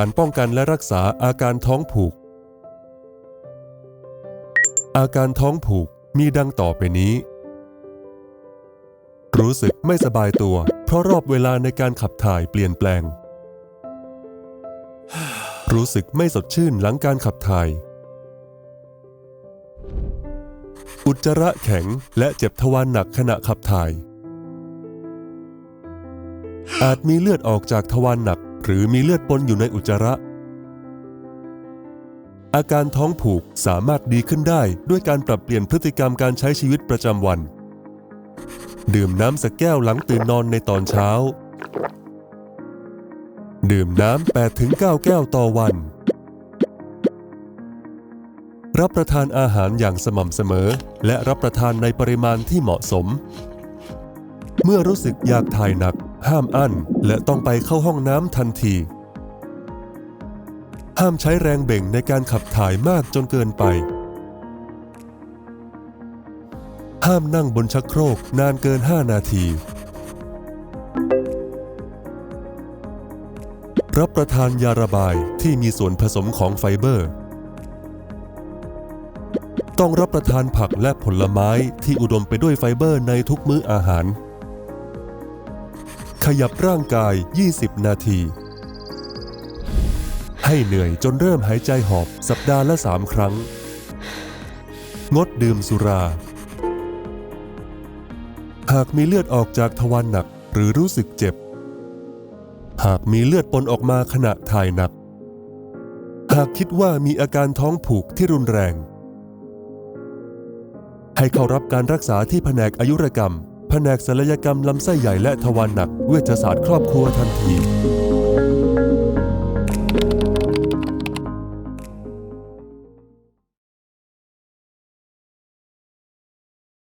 การป้องกันและรักษาอาการท้องผูก อาการท้องผูกมีดังต่อไปนี้ รู้สึกไม่สบายตัว เพราะรอบเวลาในการขับถ่ายเปลี่ยนแปลง รู้สึกไม่สดชื่นหลังการขับถ่าย อุจจาระแข็งและเจ็บทวารหนักขณะขับถ่าย อาจมีเลือดออกจากทวารหนัก หรือมีเลือดปนอยู่ในอุจจาระ อาการท้องผูกสามารถดีขึ้นได้ด้วยการปรับเปลี่ยนพฤติกรรมการใช้ชีวิตประจำวัน ดื่มน้ำสักแก้วหลังตื่นนอนในตอนเช้า ดื่มน้ำ8-9แก้วต่อวัน รับประทานอาหารอย่างสม่ำเสมอ และรับประทานในปริมาณที่เหมาะสม เมื่อรู้สึกอยากถ่ายหนัก ห้ามอั้นและต้องไปเข้าห้องน้ำทันที ห้ามใช้แรงเบ่งในการขับถ่ายมากจนเกินไป ห้ามนั่งบนชักโครกนานเกิน 5 นาที รับประทานยาระบายที่มีส่วนผสมของไฟเบอร์ ต้องรับประทานผักและผลไม้ที่อุดมไปด้วยไฟเบอร์ในทุกมื้ออาหาร ขยับร่างกาย 20 นาที ให้เหนื่อยจนเริ่มหายใจหอบสัปดาห์ละ 3 ครั้ง งดดื่มสุรา หากมีเลือดออกจากทวารหนักหรือรู้สึกเจ็บ หากมีเลือดปนออกมาขณะถ่ายหนัก หากคิดว่ามีอาการท้องผูกที่รุนแรง ให้เข้ารับการรักษาที่แผนกอายุรกรรม แผนกศัลยกรรมลำไส้ใหญ่และทวารหนักเวชศาสตร์ครอบครัวทันที